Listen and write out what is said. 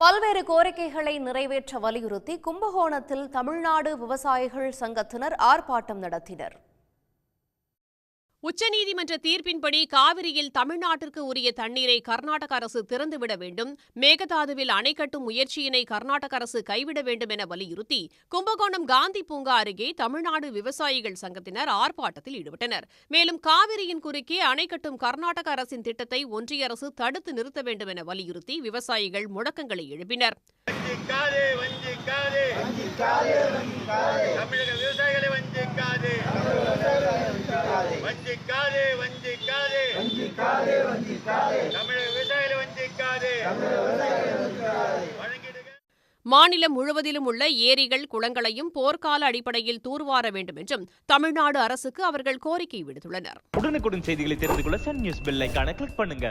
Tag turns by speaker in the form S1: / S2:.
S1: பல்வேறு கோரிக்கைகளை நிறைவேற்ற வலியுறுத்தி கும்பகோணத்தில் தமிழ்நாடு விவசாயிகள் சங்கத்தினர் ஆர்ப்பாட்டம் நடத்தினர்.
S2: உச்சநீதிமன்ற தீர்ப்பின்படி காவிரியில் தமிழ்நாட்டிற்கு உரிய தண்ணீரை கர்நாடக அரசு திறந்துவிட வேண்டும். மேகதாதுவில் அணை கட்டும் முயற்சியினை கர்நாடக அரசு கைவிட வேண்டும் என வலியுறுத்தி கும்பகோணம் காந்தி பூங்கா அருகே தமிழ்நாடு விவசாயிகள் சங்கத்தினர் ஆர்ப்பாட்டத்தில் ஈடுபட்டனர். மேலும் காவிரியின் குறுக்கே அணை கட்டும் கர்நாடக அரசின் திட்டத்தை ஒன்றிய அரசு தடுத்து நிறுத்த வேண்டும் என வலியுறுத்தி விவசாயிகள் முழக்கங்களை எழுப்பினர்
S3: வஞ்சிக்காதே வஞ்சிக்காதே தமிழக விவசாயிகளை வஞ்சிக்காதே வஞ்சிக்காதே வஞ்சிக்காதே. தமிழக விவசாயிகளை வஞ்சிக்காதே. வழங்கிடுக
S2: மாநிலம் முழுவதிலும் உள்ள ஏரிகள் குளங்களையும் போர்க்கால அடிப்படையில் தூர்வார வேண்டும் என்றும் தமிழ்நாடு அரசுக்கு அவர்கள் கோரிக்கை விடுத்துள்ளனர்.
S4: உடனுக்குடன் செய்திகளை தெரிந்து கொள்ள சன் நியூஸ் பெல் ஐகானை கிளிக் பண்ணுங்க.